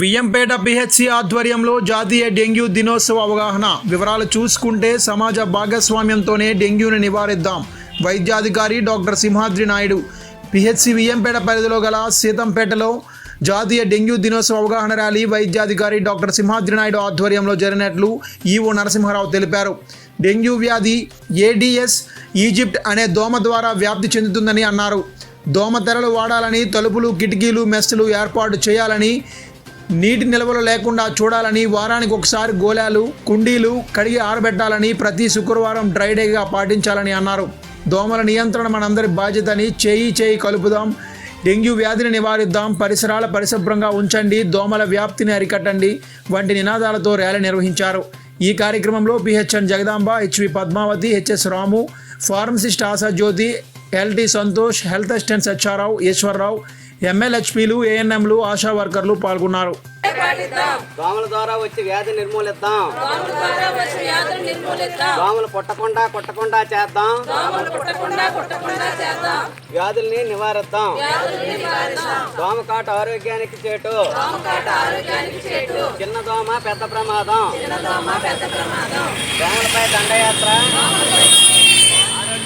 Viyyampeta PHC ఆధ్వర్యంలో జాతీయ dengue దినోత్సవ అవగాహన. వివరాలు చూసుకుంటే సమాజ భాగస్వామ్యంతోనే డెంగ్యూని నివారిద్దాం. వైద్యాధికారి డాక్టర్ సింహాద్రి నాయుడు. పిహెచ్సి వియ్యంపేట పరిధిలో గల సీతంపేటలో జాతీయ డెంగ్యూ దినోత్సవ అవగాహన ర్యాలీ వైద్యాధికారి డాక్టర్ సింహాద్రి నాయుడు ఆధ్వర్యంలో జరిగినట్లు ఈవో నరసింహారావు తెలిపారు. డెంగ్యూ వ్యాధి ఏడిఎస్ ఈజిప్ట్ అనే దోమ ద్వారా వ్యాప్తి చెందుతుందని అన్నారు. దోమ తెరలు వాడాలని తలుపులు కిటికీలు మెస్సులు ఏర్పాటు చేయాలని నీటి నిల్వలు లేకుండా చూడాలని వారానికి ఒకసారి గోళాలు కుండీలు కడిగి ఆరబెట్టాలని ప్రతి శుక్రవారం డ్రై డేగా పాటించాలని అన్నారు. దోమల నియంత్రణ మనందరి బాధ్యతని చేయి చేయి కలుపుదాం. డెంగ్యూ వ్యాధిని నివారిద్దాం. పరిసరాల పరిశుభ్రంగా ఉంచండి. దోమల వ్యాప్తిని అరికట్టండి. వంటి నినాదాలతో ర్యాలీ నిర్వహించారు. ఈ కార్యక్రమంలో PHN Jagadamba HV Padmavathi HS Ramu pharmacist Asha Jyothi LT Santosh health assistant Saccharao Eswararao ఎంఎల్హెచ్పీలు ఏఎన్ఎంలు ఆశా వర్కర్లు పాల్గొన్నారు. దోమల ద్వారా వచ్చి వ్యాధి నిర్మూలిద్దాం. దోమలు పుట్టకుండా కొట్టకుండా చేద్దాం. వ్యాధుల్ని నివారిద్దాం. దోమ కాటు ఆరోగ్యానికి చేటు. చిన్న దోమ పెద్ద ప్రమాదం. దోమలపై దండయాత్ర.